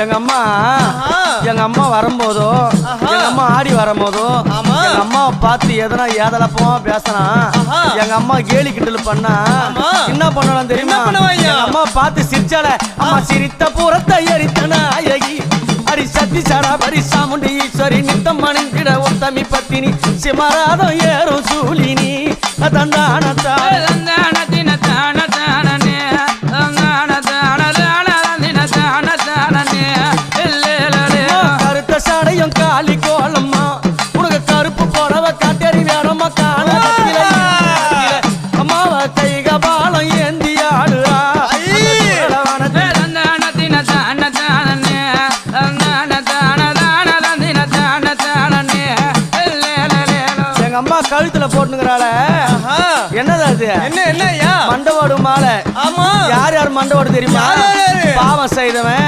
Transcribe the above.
எங்க அம்மா. எங்க அம்மா வரும்போதோ. எங்க அம்மா ஆடி வரும்போதோ. எங்க அம்மாவை பார்த்து எதனா ஏதலப்பமா பேசினா. எங்க அம்மா கேலி கிண்டல் பண்ணா. என்ன பண்ணலாம் தெரியுமா அம்மா பார்த்து சிரிச்சால அம்மா சிரித்த பூரத்தை எரித்தன அழகி அடி சத்தி சாரா பரி சாமுண்டி ஈஸ்வரி நித்தம் மணிங்கிட உத்தமி பத்தினி சிமராதம் ஏறும் சூலினி தந்தானத்தா அம்மா கழுத்துல போட்டுங்கிறாள. என்னது அது? என்ன என்ன ஐயா மண்டவோடு மாலை. ஆமா. யார் யார் மண்டவோடு தெரியுமா? பாவம் செய்தவன்.